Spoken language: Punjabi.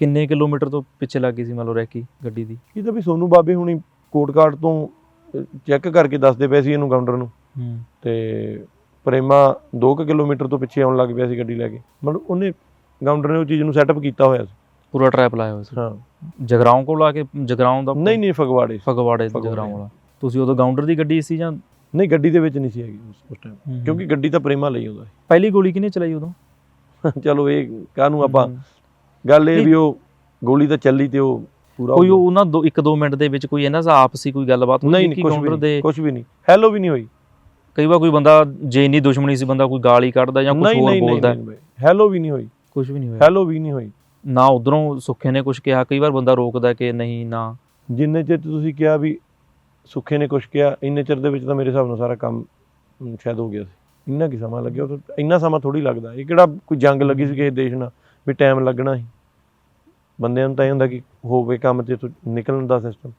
ਕਿੰਨੇ ਕਿਲੋਮੀਟਰ ਤੋਂ ਪਿੱਛੇ ਲੱਗ ਗਈ ਸੀ ਮੰਨ ਲਓ ਰੈਕੀ ਗੱਡੀ ਦੀ? ਇਹ ਤਾਂ ਵੀ ਸੋਨੂ ਬਾਬੇ ਹੁਣੀ ਕੋਟਕਾਰਟ ਤੋਂ ਚੈੱਕ ਕਰਕੇ ਦੱਸਦੇ ਪਏ ਸੀ ਇਹਨੂੰ ਕਾਊਂਟਰ ਨੂੰ। ਹੂੰ। ਤੇ ਪ੍ਰੇਮਾ 2 ਕਿਲੋਮੀਟਰ ਤੋਂ ਪਿੱਛੇ ਆਉਣ ਲੱਗ ਪਿਆ ਸੀ ਗੱਡੀ ਲੈ ਕੇ। ਮਤਲਬ ਉਹਨੇ ਕਾਊਂਟਰ ਨੇ ਉਹ ਚੀਜ਼ ਨੂੰ ਸੈਟਅਪ ਕੀਤਾ ਹੋਇਆ ਸੀ। ਪੂਰਾ ਟਰੈਪ ਲਾਇਆ ਹੋਇਆ ਸੀ। ਹਾਂ। ਜਗਰਾਉਂ ਕੋਲ ਆ ਕੇ ਜਗਰਾਉਂ ਦਾ ਨਹੀਂ ਨਹੀਂ ਫਗਵਾੜੇ। ਫਗਵਾੜੇ। ਜਗਰਾਉਂ ਵਾਲਾ। ਤੁਸੀਂ ਉਦੋਂ ਗਾਉਂਡਰ ਦੀ ਗੱਡੀ ਸੀ ਜਾਂ? ਨਹੀਂ ਗੱਡੀ ਦੇ ਵਿੱਚ ਨਹੀਂ ਸੀ ਹੈਗੀ ਉਸ- ਟਾਈਮ ਕਿਉਂਕਿ ਗੱਡੀ ਤਾਂ ਪ੍ਰੇਮਾ ਲਈ ਆਉਂਦਾ ਪਹਿਲੀ ਗੋਲੀ ਕਿਹਨੇ ਚਲਾਈ ਉਦੋਂ? ਚਲੋ ਇਹ ਕਾਹਨੂੰ ਆਪਾਂ। ਗੱਲ ਇਹ। ਵੀ ਉਹ ਗੋਲੀ ਤਾਂ ਚੱਲੀ ਤੇ ਉਹ ਪੂਰਾ ਕੋਈ ਉਹ ਉਹਨਾਂ ਦੋ ਇੱਕ ਦੋ ਮਿੰਟ ਦੇ ਵਿੱਚ ਕੋਈ ਇਹਨਾਂ ਦਾ ਆਪਸੀ ਕੋਈ ਗੱਲਬਾਤ ਨਹੀਂ ਨਹੀਂ ਕੁਝ ਵੀ ਕੁਝ ਵੀ ਨਹੀਂ। ਹੈਲੋ ਵੀ ਨਹੀਂ ਹੋਈ। ਕਈ ਵਾਰ ਕੋਈ ਬੰਦਾ ਜੇ ਇੰਨੀ ਦੁਸ਼ਮਣੀ ਸੀ ਬੰਦਾ ਕੋਈ ਗਾਲੀ ਕੱਢਦਾ ਜਾਂ ਕੁਝ ਹੋਰ ਬੋਲਦਾ। ਹੈਲੋ ਵੀ ਨਹੀਂ ਹੋਈ। ਕੁਝ ਵੀ ਨਹੀਂ ਹੋਇਆ। ਹੈਲੋ ਵੀ ਨਹੀਂ ਹੋਈ। ਨਾ ਉਧਰੋਂ ਸੁੱਖੇ ਨੇ ਕੁਝ ਕਿਹਾ ਕਈ ਵਾਰ ਬੰਦਾ ਰੋਕਦਾ ਕਿ ਨਹੀਂ ਨਾ। ਜਿੰਨੇ ਚਿਰ ਤੁਸੀਂ ਕਿਹਾ ਵੀ ਸੁੱਖੇ ਨੇ ਕੁਝ ਕਿਹਾ ਇੰਨੇ ਚਿਰ ਦੇ ਵਿੱਚ ਤਾਂ ਮੇਰੇ ਹਿਸਾਬ ਨਾਲ ਸਾਰਾ ਕੰਮ ਸ਼ਾਇਦ ਹੋ ਗਿਆ ਸੀ। ਇੰਨਾ ਕੀ ਸਮਾਂ ਲੱਗਿਆ ਉਹ ਤਾਂ ਇੰਨਾ ਸਮਾਂ ਥੋੜੀ ਲੱਗਦਾ। ਇਹ ਕਿਹੜਾ ਕੋਈ ਜੰਗ ਲੱਗੀ ਸੀ ਕਿਸੇ ਦੇਸ਼ ਨਾਲ ਵੀ ਟਾਈਮ ਲੱਗਣਾ ਸੀ? ਬੰਦਿਆਂ ਨੂੰ ਤਾਂ ਇਹ ਹੁੰਦਾ ਕਿ ਹੋਵੇ ਕੰਮ ਤੇ ਤੋਂ ਨਿਕਲਣ ਦਾ ਸਿਸਟਮ